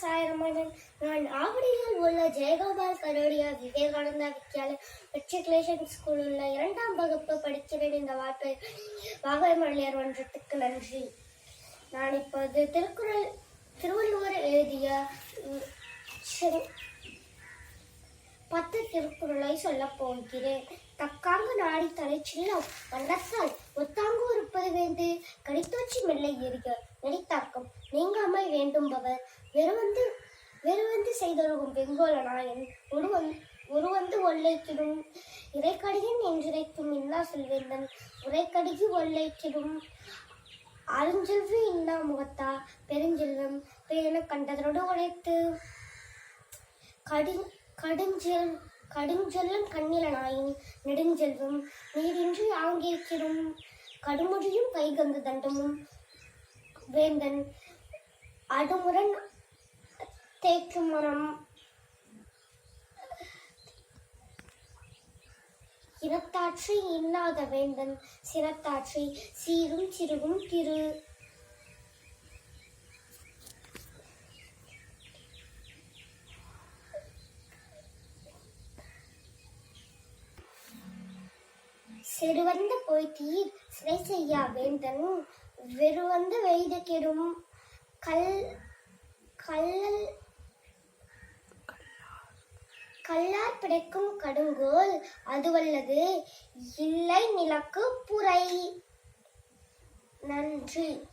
சாயரமணன் நான் ஆவடியில் உள்ள ஜெயகோபால் கரோடியா விவேகானந்தா வித்யாலயா மெட்ரிகுலேஷன் ஸ்கூலில் இரண்டாம் வகுப்பு படிக்கிறேன் இந்த வார்த்தை வாகை மகளிர் ஒன்றத்துக்கு நன்றி. நான் இப்போது திருக்குறள் திருவள்ளுவர் எழுதிய பத்து திருக்குறளை சொல்லப் போகிறேன். தக்காங்கு நாடி தலை சின்னம் வண்ணத்தால் ஒத்தாங்கு இருப்பது வேண்டு கடித்தோச்சி மெல்லை எரிக நெடித்தாக்கம் நீங்காமல் வேண்டும்பவர். வெறுவந்து வெறுவந்து செய்தொழுகும் வெங்கோல நாயன். ஒருவன் ஒருவந்து ஒல்லைக்கிடும். இறைக்கடியன் என்றிரைக்கும் இல்லா செல்வேந்தன். உரைக்கடிகி ஒல்லைக்கிடும். அருஞ்செல்வி இல்லா முகத்தா? பெருஞ்செல்வம். பேன கண்டதனோடு உழைத்து கடி கடுஞ்செல் கடுஞ்சொல்லன் கண்ணில நாயின். நெடுஞ்செல்வம் நீரின்றி ஆங்கேக்கிடும் கடுமொழியும் கைகந்து தண்டமும். வேந்தன் அடுமுரண் தேக்கு மரம். இனத்தாற்றி இன்னாத வேந்தன் சினத்தாற்றி சீரும் சிறுகும் திரு. செருவந்த பொய்த்தீர் சிறை செய்யா வேந்தன். வெறுவந்து வெய்த கெடும். கல் கல்லல் கல்லார் பிடைக்கும் கடுங்கோல் அதுவல்லது இல்லை நிலக்கு புரை. நன்றி.